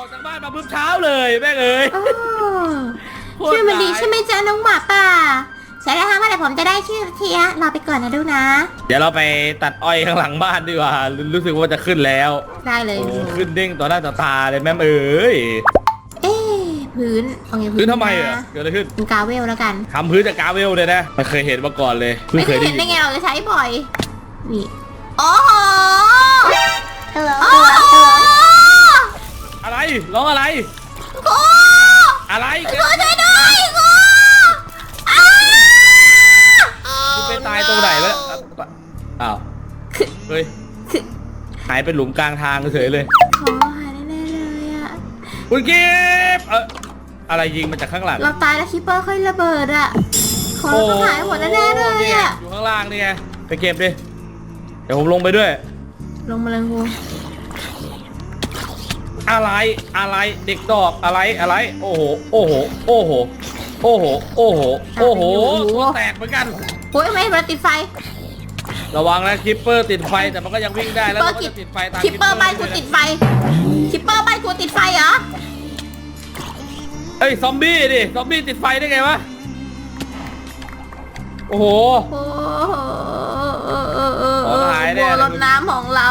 ออกจากบ้านมาปุ๊บเช้าเลยแม่งเอ้ยโอ้โคตรชื่อมันดีร้ายใช่ไหมจ๊ะน้องหมาป่าใช่แล้วค่ะเมื่อไหร่ผมจะได้ชื่อทีอะรอไปก่อนนะลูกนะ เดี๋ยวเราไปตัดอ้อยข้างหลังบ้านดีกว่า รู้รู้สึกว่าจะขึ้นแล้วได้เลยโอ้ขึ้นเด้งต่อหน้าต่อตาเลยแม่มเอ้ยเอ๊ะพื้นเอาไงพื้นทำไมอะเกิดอะไรขึ้นเป็นกาเวลแล้วกันทำพื้นจากกาเวลเลยนะไม่เคยเห็นมาก่อนเลยเพิ่งไม่เคเคยยได้เห็นยิได้นไงเราจะใช้บ่อยนี่โอ้โห Hello, โอ้ hello, โห hello. อะไรร้องอะไร ครูอะไรครูช่วยด้วยครูอ้าคุณไปตายตรงไหนวะอ้าวเฮ้ยหายไปหลุมกลางทางเฉยเลยขอหายแน่ๆเลยอะคุณกิฟต์เอออะไรยิงมาจากข้างหลังเราตายแล้วคิปเปอร์ค่อยระเบิดอะขอเราต้องหายหมดแน่ๆเลยนี่ไงอะอยู่ข้างล่างนี่ไงไปเก็บดิเดี๋ยวผมลงไปด้วย ลงมาเลยครู อะไรอะไรเด็กดอกอะไรอะไร โอ้โหโอ้โหโอ้โหโอ้โหโอ้โหโอ้โหตัวแตกเหมือนกันโอ้ยไม่มันติดไฟ ระวังนะคิปเปอร์ติดไฟแต่มันก็ยังวิ่งได้แล้วมันก็จะติดไฟตามคิปเปอร์บ้านกูติดไฟคิปเปอร์บ้านกูติดไฟเหรอเอ้ยซอมบี้ดิซอมบี้ติดไฟได้ไงวะโอ้โหโอ้โหเออเออเออของหายแน่บัวเลยรดน้ำของเรา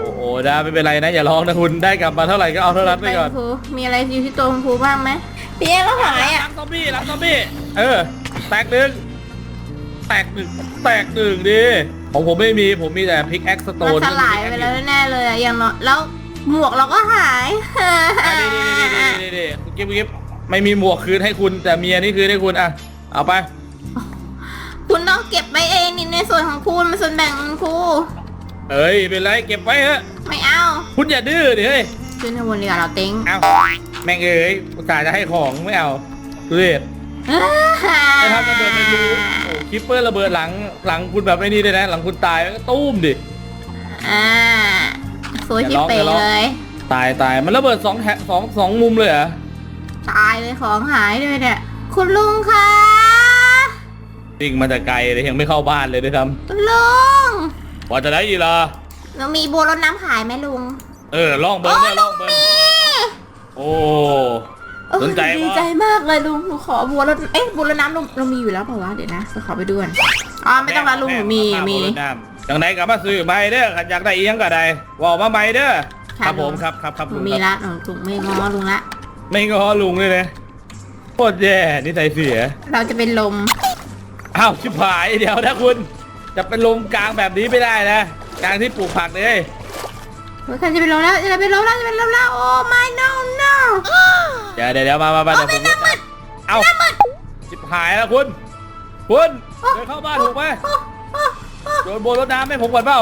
โอ้โหได้ไม่เป็นไรนะ อย่าร้องนะคุณได้กลับมาเท่าไหร่ก็เอาเท่านั้นไปก่อนครูมีอะไรอยู่ที่ตัวคุณครูบ้างไหมพี่เอ๊เราหายหอะลังซอมบี้หลังซอมบี้เออ แตกหนึ่งแตกหนึ่งแตกหนึ่งดิของผมไม่มีผมมีแต่พิกแอ็กสโตมันนสลายไปแล้วแน่ๆเลยอะอย่างน้อยแล้วหมวกเราก็หายนี่นี่นี่นี่นี่นี่คุณกิ๊บคุณกิ๊บไม่มีหมวกคืนให้คุณแต่เมียนี่คืนให้คุณอะเอาไปคุณต้อง เก็บไว้เองนี่ในส่วนของคุณมันส่วนแบ่งของครูเอ้ยเป็นไรเก็บไว้เถอะไม่เอาคุณอย่าดื้อดิเฮ้ยขึ้นข้างบนดีกว่าเราเต็งเอาแม่งเอ้ยอุตส่าห์จะให้ของไม่เอาดูดิไอ้ทำระเบิดในรูโอ้คิปเปอร์ระเบิดหลังหลังคุณแบบไอ้นี่เลยนะ หลังคุณตายก็ตุ้มดิอ่าสวยที่อย่าร้องเป๋อย่าร้องเลย ตายตายมันระเบิดสองแถสองสองมุมเลยเหรอตายเลยของหายด้วยเนี่ยคุณลุงคะ วิ่งมาแต่ไกลเลยยังไม่เข้าบ้านเลยด้วยซ้คุณลุงำว่าจะได้ยีละเรามีบัวรดน้ำขายไหมลุงเออลองเบิ้งเนี่ยลองเบิ้งโอ้โอ้ยสนใจดีวะใจมากเลยลุงหนูขอบัวรดเอ๊ะบัวรดน้ำลุงเรามีอยู่แล้วเปล่าวะเดี๋ยวนะจะขอไปดูก่อนอ๋อไม่ต้องละลุงหนูมีมีจังไหนกับมาซื้อใหม่เด้อขันอยากได้อีหยังก็ได้ว่ามาใหม่เด้อค่ะครับผมลุง ครับครับครับหนูลุงมีครับละหนูลุงไม่ง้อลุงละ ไม่ง้อลุงเลยนะโคตรแย่นี่ใจเสียเราจะเป็นลม อ้าวชิบหายเดี๋ยวนะคุณจะเป็นลมกลางแบบนี้ไม่ได้นะกลางที่ปลูกผักเลยเฮ้ยใครจะเป็นลมแล้วจะเป็นลมแล้วจะเป็นลมแล้วโอ้ my no no เดี๋ยวเดี๋ยวเดี๋ยวมามามาเดี๋ยวผมน้ำมืดเอ้าน้ำมืดชิบหายแล้วคุณคุณเดินเข้าบ้านถูกไหมโอ้โอ้โอ้โดนโบนรถน้ำให้ผมก่อนเปล่า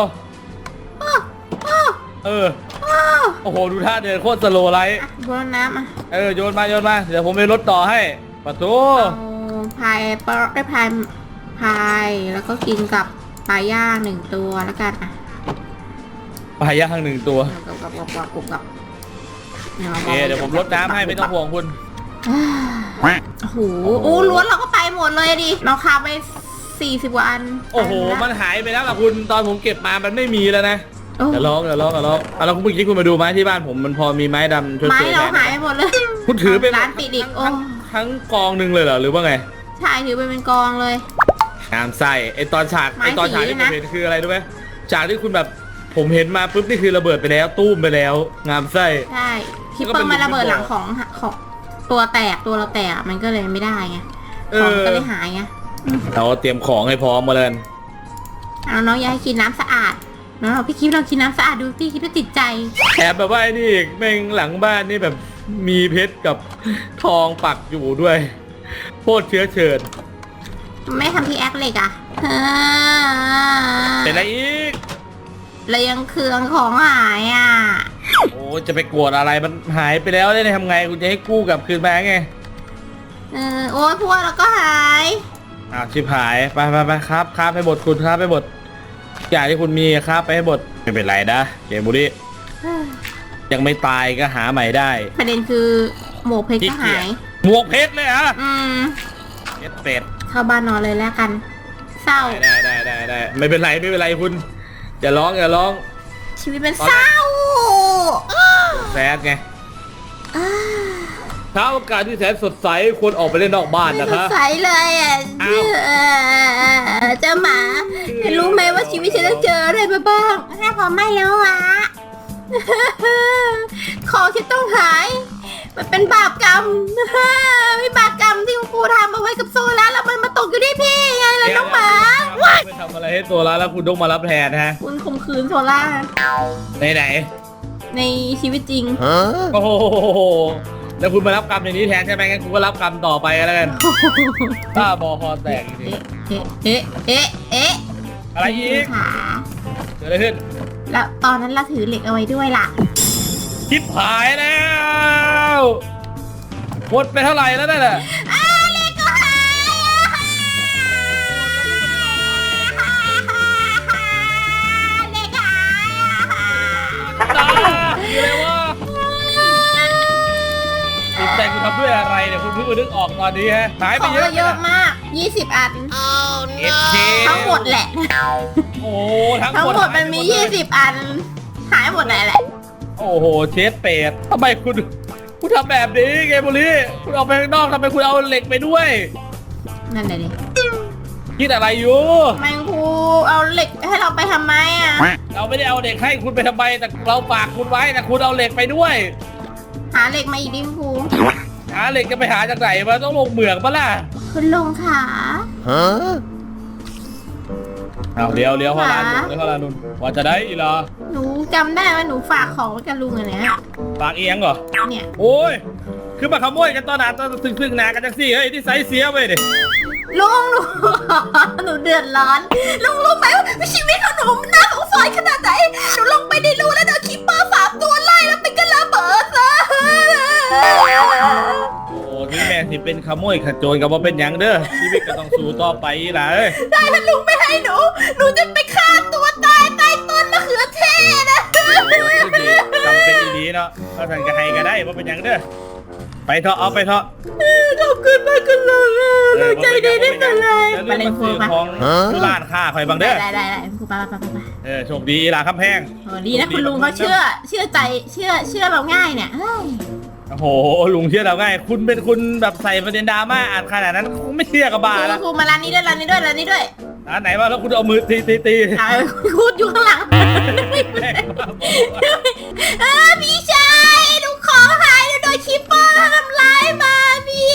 โอ้โอ้เออโอ้โอ้โหดูท่าเดินโคตรสโลว์ไลท์อะบัวรดน้ำอะเออโยนมาโยนมาเดี๋ยวผมไปรถต่อให้ประตูเอาพายปลาได้พาย พายแล้วก็กินกับปลาย่างหนึ่งตัวแล้วกันอะปลาย่างหนึ่งตัวกับกับกับกับกับกับโอเคเดี๋ยวผมรดน้ำให้ไม่ต้องห่วงคุณโอ้โหโอ้ล้วนเราก็ไปหมดเลยดิเราคาไปสี่สิบกว่าอัน โอ้โหไปมันหายไปแล้วล่ะคุณตอนผมเก็บมามันไม่มีแล้วนะโอ้เดี๋ยวร้องเดี๋ยวร้องเดี๋ยวร้องอะแล้วคุณเมื่อกี้คุณมาดูไม้ที่บ้านผมมันพอมีไม้ดำช่วยไม้เสือเราแทนหายไปหมดเลย คุณถือเป็นร้านปิดอีกโอ้ทั้งทั้งกองหนึ่งเลยเหรอหรือว่าไงใช่ถือไปเป็นกองเลย งามไส้ไอตอนฉากไม้ไอตอนฉากสีที่ผนะมเห็นคืออะไรรู้ไหมฉากที่คุณแบบผมเห็นมาปุ๊บนี่คือระเบิดไปแล้วตู้มไปแล้ว งามไส้ใช่คิปแล้วเปก็อเป็นร์มาระเบิดลูกหลังบอลของของตัวแตกตัวเราแตกมันก็เลยไม่ได้ไงเอของอก็เลยหายไงเราเตรียมของให้พร้อมมาเลยเอาน้องอยากให้กินน้ำสะอาดน้องบอกพี่คิปลองกินน้ำสะอาดดูพี่คิปจะติดใจแอบแบบว่าไอ้นี่อีกแม่งหลังบ้านนี่แบบมีเพชรกับทองปักอยู่ด้วยโคตรเชื้อเชิญ ไม่ทำพี่แอคเหล็กอะเป็นอะไรอีกเลยยังเครื่องของหายอะ โอ้จะไปโกรธอะไรมันหายไปแล้วได้ทำไงคุณจะให้กู้กลับคืนมาไงเออโอ้ยพวกเราก็หาย อ้าวชิบหายไปไปไปครับครับให้หมดคุณครับให้หมดอย่างที่คุณมีครับไปให้หมดไม่เป็นไรนะเกมบุรียังไม่ตายก็หาใหม่ได้ ประเด็นคือหมวกเพชรก็หาย หมวกเพชรเลยเหรอะอืม เพชรเป็ดเข้าบ้านนอนเลยแล้วกัน เศร้าได้ได้ได้ได้ได้ไม่เป็นไรไม่เป็นไรคุณอย่าร้องอย่าร้องชีวิตมันเศร้าคแซดไงเช้าอากาศที่แสนสดใสควรออกไปเล่นนอกบ้านไม่นะสดคะ ใสเลยอะอ้าวเออเจ้าหมาเห็นรู้ไหมว่าชีวิตฉันต้องเจออะไรมาบ้างแม่พอไม่รู้อะ ของฉันต้องหาย มันเป็นบาปกรรมไม่บาปกรรมที่คุณครูทำเอาไว้กับโซล่าแล้วมันมาตกอยู่ที่พี่ไงล่ะน้องหมาไปทำอะไรให้ตัวร้านแล้วคุณต้องมารับแทนนะฮะคุณข่มขืนโซล่าไหนไหนในชีวิตจริง ๆโอ้โหแล้วคุณมารับกรรมอย่างนี้แทนใช่ไหมงั้นคุณก็รับกรรมต่อไปก็แล้วกันบ้าบอคอแตกจริงเอ๊ะเอ๊ะเอ๊ะเอ๊ะๆอะไรอีกขาเกิดอะไรขึ้น แล้วตอนนั้นเราถือเหล็กเอาไว้ด้วยล่ะ ชิบหายแล้วหมดไปเท่าไหร่แล้วนั่นแหละอ้าเหล็กก็หายอะเหล็กหายอะตาคืออะไรวะจิตใจคุณทำด้วยอะไรเนี่ยคุณเพิ่งมานึกออกตอนนี้ฮะหายขไปองเยอะเราเยอะมาก 20 อัน เอฟเคทั้งหมดแหละ โอ้ทั้งทั้งหมดหมดมันมีหายไปหดเลย20 อัน หายหมดเลยแหละ โอ้โห เชฟเป็ดทำไมคุณ คุณทำแบบนี้เกมบุรีคุณออกไปข้างนอกทำไมคุณเอาเหล็กไปด้วย นั่นเลยดิคิดอะไรอยู่ แมงคูเอาเหล็กให้เราไปทำไมอะ เราไม่ได้เอาเหล็กให้คุณไปทำไม แต่เราฝากคุณไว้แต่คุณเอาเหล็กไปด้วย หาเหล็กมาอีกดิคุณครูหาเหล็กจะไปหาจากไหนมาต้องลงเหมืองปะล่ะคุณลุงขา เอาเดี๋ยวเดี๋ยวเข้าร้านนุ่นเดี๋ยวเข้าร้านนุ่นว่าจะได้อีเหรอหนูจำได้ว่าหนูฝากของไว้กับลุงอันเนี้ยฝากเอียงเหรอ เนี่ยโอ้ย คือมาขโมยกันตอนไหนตอนซึ่งซึ่งหนากันจังสิเฮ้ยที่ไซส์เสียไปดิลุงหนูหนูเดือดร้อน ลุงรู้ไหมว่าชีวิตของหนูมันน่าสงสารขนาดไหนหนูลงไปในรูแล้วโดนคิปเปอร์สามตัวไล่แล้วเป็นกระระเบิดนะโอ้ ถึงแม้สิเป็นขโมยขโจรกับว่าเป็นหยังเด้อชีวิตก็ต้องสู้ต่อไปล่ะเอ้ยได้ถ้าลุงไม่ให้หนู หนูจะไปฆ่าตัวตายใต้ต้นมะเขือเทศนะ จำเป็นอีดีเนาะถ้าท่านก็ให้ก็ได้ว่าเป็นหยังเด้อไปเถอะเอาไปเถอะขอบคุณมากคุณลุงเอหนูอใจดีได้เป็นไรแล้วมาเรื่เล่อนงครูซื้อมาของที่ร้านค้าคอยบังเด้อได้ได้ได้ครูไปไปไปไปเออโชคดีอีหลาคำแพง โอ้ดีนะคุณลุงเขาเชื่อ เชื่อใจ เชื่อ เชื่อเราง่ายเนี่ยเฮ้ย โอ้โหลุงเชื่อเราง่าย คุณเป็นคุณแบบใส่ประเด็นดราม่าอ่านขนาดนั้นคงไม่เชื่อกับบ้าครูแล้วครูมาร้านนี้ด้วยร้านนี้ด้วยร้านนี้ด้วยร้านไหนว่าแล้วคุณเอามือตีตีตีอ่าพูดอยู่ข้างหลังเออพี่ชายหนูของหายหนูโดนคิปเปอร์ทำร้ายมาพี่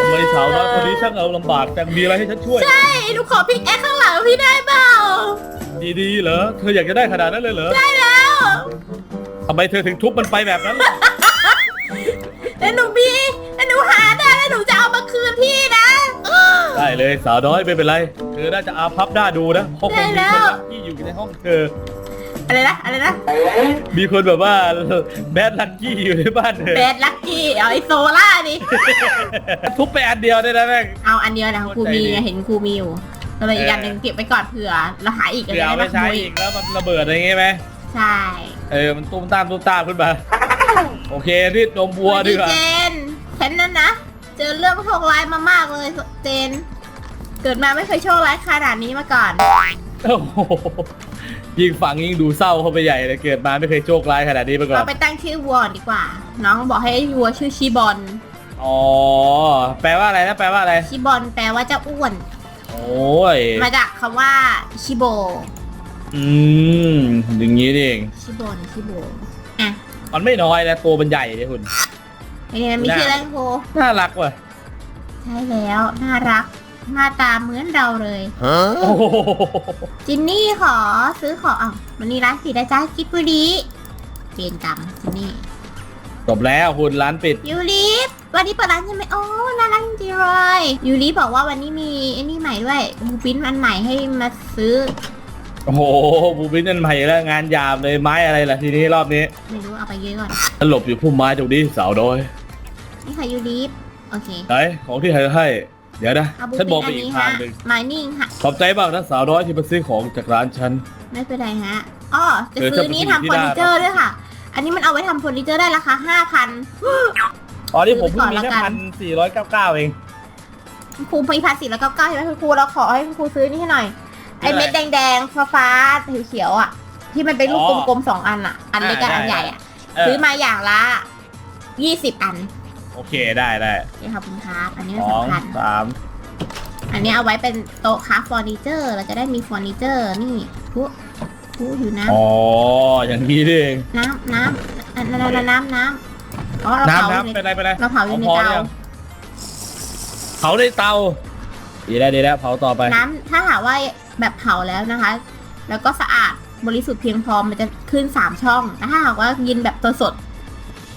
ทำไมสาวน้อยคนนี้ช่างเอาลำบากแต่มีอะไรให้ฉันช่วย ใช่หนูขอพิกแอคข้างหลังพี่ได้เปล่าดีๆเหรอเธออยากจะได้ขนาดนั้นเลยเหรอได้แล้วทำไมเธอถึงทุบมันไปแบบนั้นล่ะแล้วหนูมีแล้วหนูหาได้แล้วหนูจะเอามาคืนพี่นะ ได้เลยสาวน้อยไม่เป็นไร เธอน่าจะอาพับหน้าดูนะเพราะคงมีได้คแล้นวรักที่อยู่ในห้องเธอ อะไรนะ อะไรนะ มีคนแบบว่าแบดลักกี้อยู่ในบ้านเธอเบสลักกี้เอาไอโซล่าดิทุบไปอันเดียวได้นะแม่ง เอาอันเดียวนะครูมีใจดีเห็นครูมีอยู่ก็เลยอีกอันหนึ่งเก็บไว้ก่อนเผื่อเราหาอีกเผื่อเอาไปใช้อีกแล้วมันระเบิดอะไรอย่างงี้ไหมใช่ เออมันตุ้มตามตุ้มตามขึ้นมา โอเครีดนมวัวดีกว่าเจนฉันนั่นนะ เจอเรื่องโชคร้ายมามากเลยเจน เกิดมาไม่เคยโชคร้ายขนาดนี้มาก่อนโอ้โหยิ่งฟังยิ่งดูเศร้าเข้าไปใหญ่เลยเกิดมาไม่เคยโชคร้ายขนาดนี้มาก่อเรานไปตั้งชื่อวัวดีกว่า น้องบอกให้วัวชื่อชิบอนอ๋อแปลว่าอะไรนะแปลว่าอะไรชิบอนแปลว่าเจ้าอ้วน โอ้ยมาจากคำว่าชิโบ อืมอย่างนี้นี่เองชิโบนชิโบอะมันไม่น้อยนะตัวมันใหญ่เลยคุณเป็นไงมีชื่ออะไรโคน่ารักว่ะใช่แล้วน่ารักหน้าตาเหมือนเราเลยโอ้โหจินนี่ขอซื้อของอ้าวมันนี่ร้านปิดนะจ๊ะกิบบุรีเปลี่ยนกรรมจินนี่จบแล้วคุณร้านปิดยูริวันนี้เปิดร้านใช่ไหมโอ้น่ารักจริงๆเลยยูริบอกว่าวันนี้มีไอ้นี่ใหม่ด้วยบูปินอันใหม่ให้มาซื้อ โอ้โหบูบินนั่นใหม่แล้วงานยามเลยไม้อะไรล่ะทีนี้รอบนี้ไม่รู้เอาไปเยอะก่อนฉันหลบอยู่พุ่มไม้ตรงนี้สาวน้อยนี่ค่ะยูริโอเคไหนของที่เธอให้ เดี๋ยวนะเอาบูฉันมปิองนไปอันอีกนี้ทาฮะงหนึ่งมานิ่งค่ะขอบใจมากนะสาวน้อยที่มาซื้อของจากร้านฉัน ไม่เป็นไรฮะอ๋อจะเออซื้อนี้จะทำไปเฟอซื้อที่ร์นิเจอร์ด้วยค่ะ อันนี้มันเอาไว้ทำเฟอร์นิเจอร์ได้ราคาห้าพันอ๋อนี่ผมเพิ่งซื้มีอไปก่แค่อนละกัพันนสี่ร้อยเก้าเก้าเองครูมีพันสี่แล้วก็เก้าใช่ไหมคุณครูเราขอให้คุณครูซื้อนี่ให้หน่อย ไอซื้ออะไรเม็ดแดงๆ ฟ้าๆเขียวๆอะ ที่มันเป็นลูกอ๋อกลมๆสองอันอะ อันเล็กกับอ่าอันได้ใหญ่อะเออซื้อมาอย่างละยี่สิบอันโอเคได้ได้นี่ขอบคุณครับ อันนี้สองสำคัญสามอันนี้เอาไว้เป็นโต๊ะค้าเฟอร์นิเจอร์ เราจะได้มีเฟอร์นิเจอร์นี่ผู้ผู้อยู่น้อ๋ออย่างนี้นี่เองำน้ำน้ำอันนั้นน้ำน้ำน้ำอ๋อเราเผาน้ำอยู่น้ำในเป็นไรเป็นไรเราเผาอยู่ในพอเตาหรือยังเผาในเตา ดีแล้วดีแล้วเผาต่อไปน้ำถ้าหากว่าแบบเผาแล้วนะคะ แล้วก็สะอาดบริสุทธิ์เพียงพอมันจะขึ้นสามช่องแต่ถ้าหากว่ากินแบบตัวสด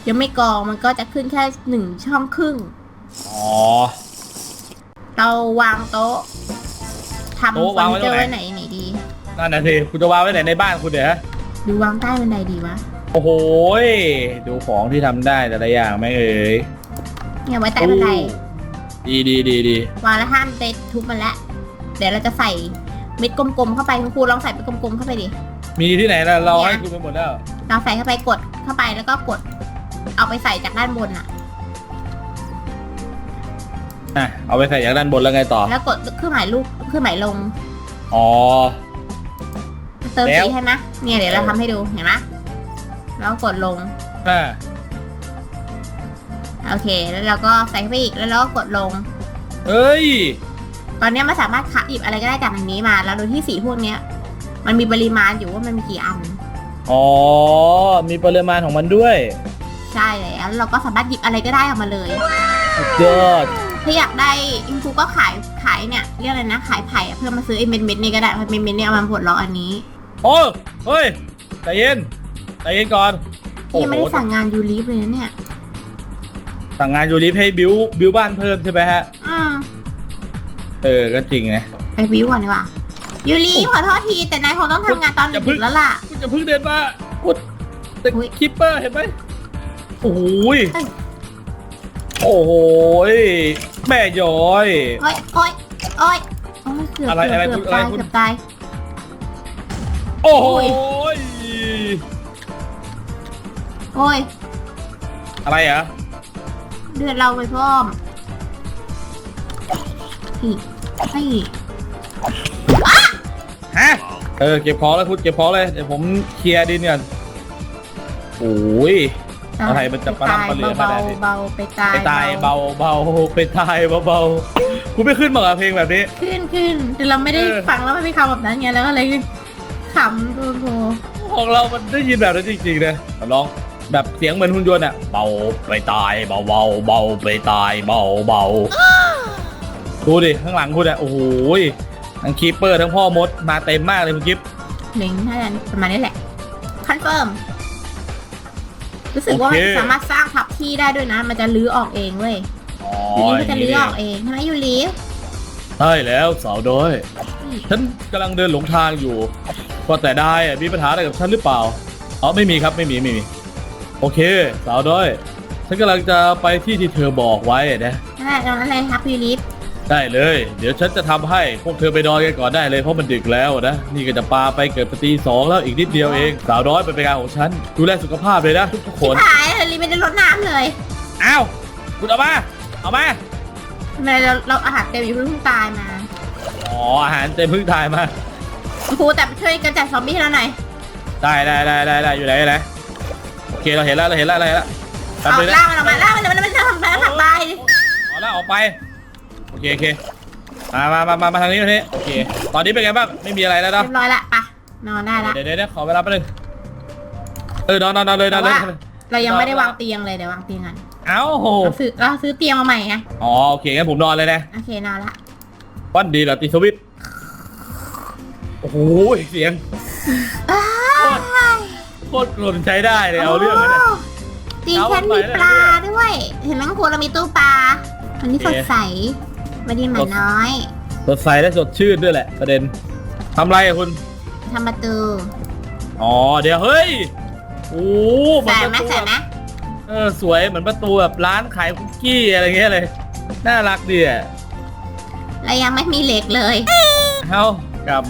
ยังไม่กรองมันก็จะขึ้นแค่หนึ่งช่องครึ่งอ๋อ เราวางโต๊ะทำเฟโต๊ะอวางร์ไว้นิเจอร์ตรงไหน ไว้ไหนไหนดี นั่นน่ะสิคุณจะวางไว้ไหนในบ้านคุณเดี๋ยวฮะดูวางใต้บันไดดีวะโอ้โหยดูของที่ทำได้แต่ละอย่างไม่เอ่ยเนี่ยไว้ใต้บันได ดีดีดีดีวางแล้วห้ามเตะทุบมันละเดี๋ยวเราจะใส่เม็ดกลมๆเข้าไปคุณครูลองใส่เม็ดกลมๆเข้าไปดิมีที่ไหนล่ะเราเนี่ยให้คุณไปหมดแล้วเราใส่เข้าไปกดเข้าไปแล้วก็กด เอาไปใส่จากด้านบนอะอะเอาไปใส่จากด้านบนแล้วไงต่อ แล้วกดเครื่องหมายลูกเครื่องหมายลง อ๋อ เติมแล้วสีให้ไหมเนี่ยเดี๋ยวเราทำให้ดูเห็นไหมแล้วกดลงอ่า โอเค แล้วเราก็ใส่เข้าไปอีก แล้วเราก็กดลงเอ้ย ตอนเนี้ยมันสามารถคัดหยิบอะไรก็ได้จากอันนี้มา แล้วโดยที่สีพวกเนี้ย มันมีปริมาณอยู่ว่ามันมีกี่อัน อ๋อ มีปริมาณของมันด้วยใช่แล้วเราก็สามารถหยิบอะไรก็ได้ออกมาเลย สุดยอดถ้าอยากได้อินฟูก็ขายขายเนี่ยเรียกอะไรนะ ขายไผ่อะเพื่อมาซื้อไอ้เม็ดเม็ดๆนี่ก็ได้เพราะเม็ดเม็ดๆเนี่ยเอามาปลดล็อกอันนี้โอ้เฮ้ย ใจเย็น ใจเย็นก่อน โอ้ยังโห ไม่ได้สั่งงานยูริฟเลยนะเนี่ย สั่งงานยูริให้บิวบิวบ้านเพิ่มใช่ไหมฮะ อืมเออ ก็จริงนะ ไปวิวก่อนดีกว่ายูริขอโทษทีแต่นายคงต้องทำงานตอนอย่าเพิ่ดึงกแล้วล่ะ คุณจะเพิ่งเดินมาคุณแต่อุ๊ย คิปเปอร์เห็นไหมโอ้โหยเอ้ยโอ้โหยแม่ย้อย โอ้ยโอ้ยโอ้ยโอ้ยเกือบอะไรเกือบอะไรเกือบคุณอะไรตายคุณ เกือบตาย โอ้โหอุ๊ยยโอ้ย อะไรอะ เดือดเราไปพร้อมนี่นี่ฮะเออเก็บของแล้วคุณเก็บของเลยเดี๋ยวผมเคลียร์ดินก่อนโอ้ย อะไรมันจะประหลาดประเหลือขเบานาดนี้ๆเบาๆไปตายไปตายเบาเบาไปตายเบาเบากูไม่ขึ้นมากับเพลงแบบนี้ ขึ้นขึ้นแต่เราไม่ได้เออ ฟังแล้วมันมีคำแบบนั้นไงแล้วก็เลยขำโดนโผของเรามันได้ยินแบบนั้นจริงๆนะร้อง แบบเสียงเหมือนหุ่นยนต์อะเบาไปตายเบาเบาเบาไปตายเบาเบาดูดิข้างหลังคุณอะโอ้โหยทั้งคีปเปอร์ทั้งพ่อมดมาเต็มมากเลยคุณกิฟหนึ่งน่าจะประมาณนี้แหละคอนเฟิร์มรู้สึกว่ามันสามารถสร้างทับที่ได้ด้วยนะ มันจะลื้อออกเองเว้ยอ๋อยูริมันจะลื้อออกเองใช่ไหมยูริใช่แล้วสาวด้อยฉันกำลังเดินหลงทางอยู่ว่าแต่ได้อะมีปัญหาอะไรกับฉันหรือเปล่าอ๋อไม่มีครับไม่มีไม่มี โอเค สาวด้อย ฉันกำลังจะไปที่ที่เธอบอกไว้นะนั่นแหละตรงนั้นเลยครับยูริได้เลย เดี๋ยวฉันจะทให้พวกเธอไปนอนกันก่อนได้เลยเพราะมันดึกแล้วนะ นี่ก็จะปาไปเกิดปตีสองแล้วอีกนิดเดียวเอง สาวน้อยเป็นไปการของฉัน ดูแลสุขภาพเลยนะทุกๆคนหายเลยไม่ได้ลดน้ำเลยอ้าวคุณเอามาเอามาทำไมเราเราอาหารเต็มอยู่เพิ่งตายมาอ๋ออาหารเต็มพึ่งทายมาครูแต่ช่วยกันจัดซอมบี้ให้เราหน่อยได้ได้ได้ได้ได้อยู่ไหนอยู่ไหนโอ เคเราเห็นแล้วเราเห็นแล้วเราเห็นแล้วแป๊บเอาล่างมันออกมาล่างมันมันมันจะทำแบบทำลายเอาละออกไปโอเคโอเคมามามามามาทางนี้ทางนี้โอเคตอนนี้เป็นไงบ้างไม่มีอะไรแล้วเนาะเรียบร้อยละไปนอนได้ละเดี๋ยวเดี๋ยวขอเวลาแป๊บนึงเออนอนนอนนอนเลยนอนเลยแต่ว่าเรายังไม่ได้วางเตียงเลยเดี๋ยววางเตียงกันเอ้าโหเราซื้อเราซื้อเตียงมาใหม่ไงอ๋อโอเคงั้นผมนอนเลยนะโอเคนอนละวันดีเหรอตีสวิตโอ้โหเสียง ตรกลนใช้ได้เลยเอาเรื่องเลยเนี่ย ตีแคนมีปลาด้วย เห็นไหมครูเรามีตู้ปลาวันนี้โอสเคดใสไม่ได้หมาน้อยสดใสและสดชื่นด้วยแหละ ประเด็นทำไรอะคุณทำประตู อ๋อเดี๋ยวเฮ้ยโอ้เหมืใส่อนไหมประตูใส่ไหมเออสวยเหมือนประตูแบบร้านขายคุกกี้อะไรเงี้ยเลย น่ารักดีอะเรายังไม่มีเหล็กเลย เฮ้ากับ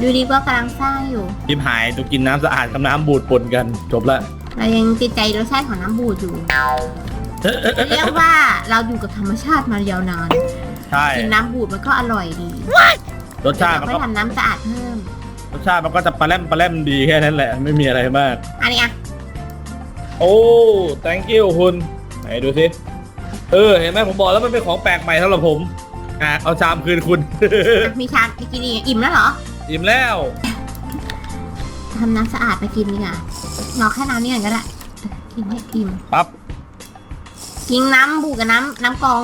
ดูดีว่ากำลังสร้างอยู่ ทิมหายตัวกินน้ำสะอาดกับน้ำบูดปนกัน จบละเรายังติดใจรสชาติของน้ำบูดอยู่เรียกว่าเราอยู่กับธรรมชาติมายาวนานใช่กินน้ำบูดมันก็อร่อยดีรสชาติเรามันค่อก็ยทำน้ำสะอาดเพิ่มรรสชาติมันก็จะปลาแรมปลาแรมดีแค่นั้นแหละ ไม่มีอะไรมาก อันนี้อะโอ้ thank you คุณไหนดูสิเออเห็นไหมผมบอกแล้วมันเป็นของแปลกใหม่สำหรับผมอะเอาชามคืนคุณอะมีชามไปกินอีกอิ่มแล้วเหรอ อิ่มแล้วทำน้ำสะอาดไปกินดีกว่าเนาแค่น้ำนี่ก่อนก็ได้กินให้อิ่มปั๊บกินน้ำบูกับน้ำน้ำกรอง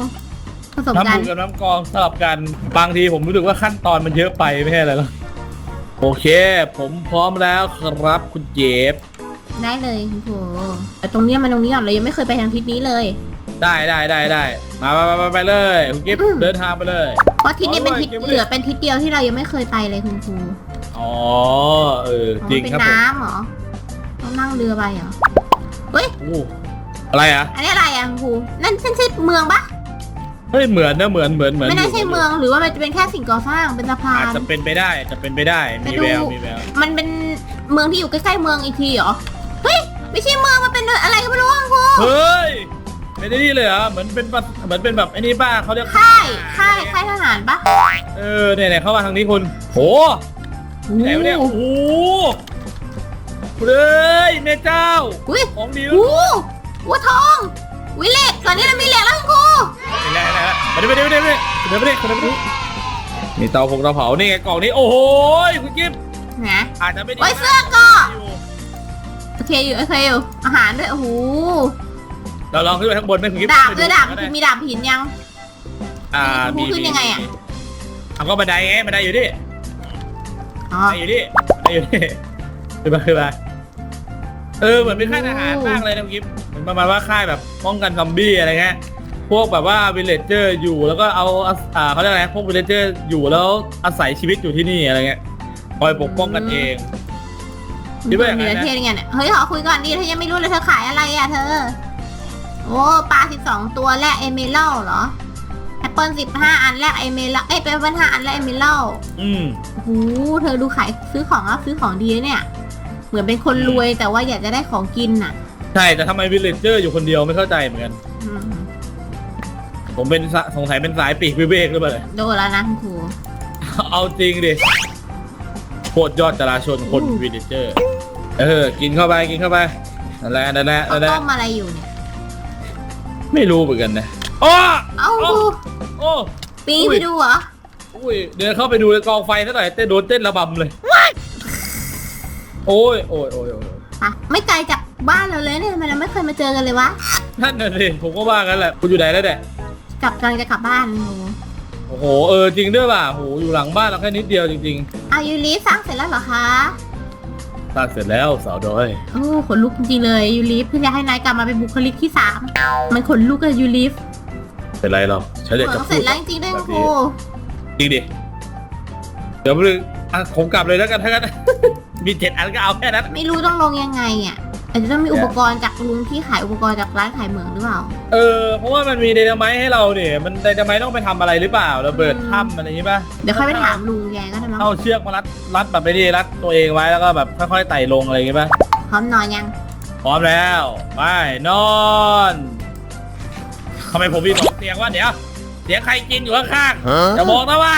ผสมกัน้ำนบูกับน้ำกรองสลับกันบางทีผมรู้สึกว่าขั้นตอนมันเยอะไปไม่ใช่อะไรหรอกโอเค ผมพร้อมแล้วครับคุณเจฟได้เลยโอ้โหแต่ตรงเนี้ยมันตรงนี้ก่อนเรายังไม่เคยไปทางทิศนี้เลย ได้ได้ได้ได้มาไปไปไปไปเลยคุณกิฟต์อืมเดินทางไปเลย เพราะทิศนี้เป็นทิศโอ้ยเก็บไว้เหลือเป็นทิศเดียวที่เรายังไม่เคยไปเลยคุณครูอ๋อเอออ๋อจริงเป็นครับผมน้ำเหรอต้องนั่งเรือไปเหรอเฮ้ยโอ้อะไรอะอันนี้อะไรอะคุณครูนั่นใช่ใช่เมืองปะเฮ้ยเหมือนนะเหมือนเหมือนเหมือนไม่น่ายู่ใช่เมืองหรือว่ามันจะเป็นแค่สิ่งก่อสร้างเป็นสะพาอาจนจะเป็นไปได้อาจจะเป็นไปได้ไปมีดูแววมีแววมันเป็นเมืองที่อยู่ใกล้ๆเมืองอีกทีเหรอเฮ้ยไม่ใช่เมืองมันเป็นอะไรก็ไม่รู้อะคุณครูเฮ้ย เป็นไอ้นี่เลยเหรอเหมือนเป็นปะเหมือนเป็นแบบไอ้นี่ป้าเขาเรียกค่ายค่ายค่ายทหารปะเออเนี่ยเนี่เข้ามาทางนี้คุณโหไหนวะเนี่ยโอ้โหเอ้ยแม่เจ้าอุ้ของดีอ้วัวทองวิเล็กตอนนี้เรามีเหล็กแล้วคุณครูเหล็กแล้วมาดิมาดิมาดิมาดิไาดิมาดิมาดิมีเตาผงเตาเผานี่ไงกล่องนี้โอ้โหคุณกิฟนะอาจจะไม่ดีไว้เสื้อก็โอเคอยู่โอเคอยู่อาหารด้วยโอ้โห เราลองขึ้นไปข้างบนไหมคุณกิฟต์ดาบด้วยดาบก็ไมีดาบหินยัง อ่าคุณมีขึ้นยังไงอะมีเอาก็บันไดไงบันไดอยู่ดิอ๋อบันไดอยู่ดิบันไดอยู่ดิขึ้นมาขึ้นมาเออเหมือนเป็นค่ายทหารมากเลยนะคุณกิฟต์เหมือนประมาณว่าค่ายแบบป้องกันซอมบี้อะไรเงี้ยพวกแบบว่าวิลเลจเจอร์อยู่แล้วก็เอาอ่าเขาเรียกอะไรพวกวิลเลจเจอร์อยู่แล้วอาศัยชีวิตอยู่ที่นี่อะไรเงี้ยคอยปกป้องกันเองคิดว่าอย่างนั้มีนนะประเทศยังไงเนี่ยเฮ้ยขอคุยก่อนดิเธอยังไม่รู้เลยเธอขายอะไรอะเธอ โอ้ปลาสิบสองตัวแลกเอเมอรัลเหรอแอปเปิลสิบห้าอันแลกเอเมอรัลเอ้ยเป็นวันห้าอันแลกเอเมอรัลอืม โอ้โหเธอดูขายซื้อของแล้วซื้อของดีนะเนี่ย เหมือนเป็นคนรวยแต่ว่าอยากจะได้ของกินน่ะ ใช่ แต่ทำไมวิลเลจเจอร์อยู่คนเดียวไม่เข้าใจเหมือนกัน อืมผมเป็นสะสงสัยเป็นสายปีกวิเวกหรือเปล่าเนี่ยโดนแล้วนะคุณครูเอาจริงดิโคตรยอดจราชนคนอู้วิลเลจเจอร์ เออ กินเข้าไปกินเข้าไปนั่นแหละนั่นแหละเขานั่นแหละ ต้มอะไรอยู่เนี่ย ไม่รู้เหมือนกันนะโอ้เอ้าโอ้ดูโอ้ปีนอุ้ไปยดูเหรอ อุ้ยเดินเข้าไปดูในกองไฟซะหน่อยเต้นโดนเต้นระบำเลยโอ้ยโอ้ยโอ้ยโอ้ยอะ ไม่ไกลจากบ้านเราเลยเนี่ยทำไมเราไม่เคยมาเจอกันเลยวะ นั่นน่ะสิผมก็ว่ากันแหละคุณอยู่ไหนแล้วเนี่ยกลับกำลังจะกลับบ้านโอ้โหโอ้โหเออจริงด้วยป่ะโหอยู่หลังบ้านเราแค่นิดเดียวจริงอายูริสร้างเสร็จแล้วเหรอคะๆ สร้างเสร็จแล้วสาวดอยโอ้ขนลุกจริงๆเลยยูริเพื่อจะให้นายกลับมาเป็นบุคลิกที่สามมันขนลุกกับยูริฟเป็นไรหรอกฉันอยากเหมืจะอนพูเสร็ดจแล้วจริงๆด้วยคุณครูจริงดิเดี๋ยวมึงอะผมกลับเลยแล้วกันถ้างั้น มีเจ็ดอันก็เอาแค่นั้น ไม่รู้ต้องลงยังไงอะ อาจจะต้องมีอุปกรณ์จากลุงที่ขายอุปกรณ์จากร้านขายเหมืองหรือเปล่า เออ เพราะว่ามันมีไดนาไมต์ให้เราเนี่ยมันไดนาไมต์ต้องไปทำอะไรหรือเปล่าระเบิดถ้ำอะไรอย่างงี้ป่ะเดี๋ยวค่อยไปถามลุงแกก็ได้มั้งเอาเชือกมารัดรัดแบบไม่ดีรัดตัวเองไว้แล้วก็แบบค่อยๆไต่ลงอะไรอย่างงี้ป่ะพร้อมนอนยัง พร้อมแล้วไปนอนทำไมผมมีสองเสียงวะเดี๋ยวเสียงใครกินอยู่ข้างๆจะบอกนะว่า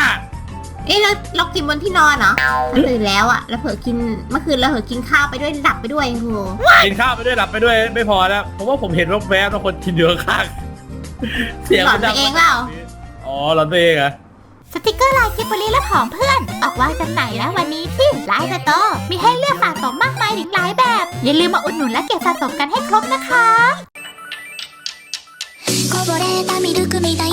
เอ๊ะเราเรากินบนที่นอนเหรอเราตื่นแล้วอ่ะเราเผลอกินเมื่อคืนเราเผลอกินข้าวไปด้วยหลับไปด้วยคุณครู กินข้าวไปด้วยหลับไปด้วยไม่พอแล้วเพราะว่าผมเห็นว่าแวบๆบางคนกินเยอะข้างเสียง หลอ มัน นดั ตัวเองเปล่า อ๋อหลอนตัวเองเหรอะ สติกเกอร์ลายกิบบลีและของเพื่อน ออกวางจำหน่ายแล้ววันนี้ที่ไลน์สโตร์มีให้เลือกสะสมมากมายถึงหลายแบบ อย่าลืมมาอุดหนุนและเก็บสะสมกันให้ครบนะคะ こぼれたミルクみた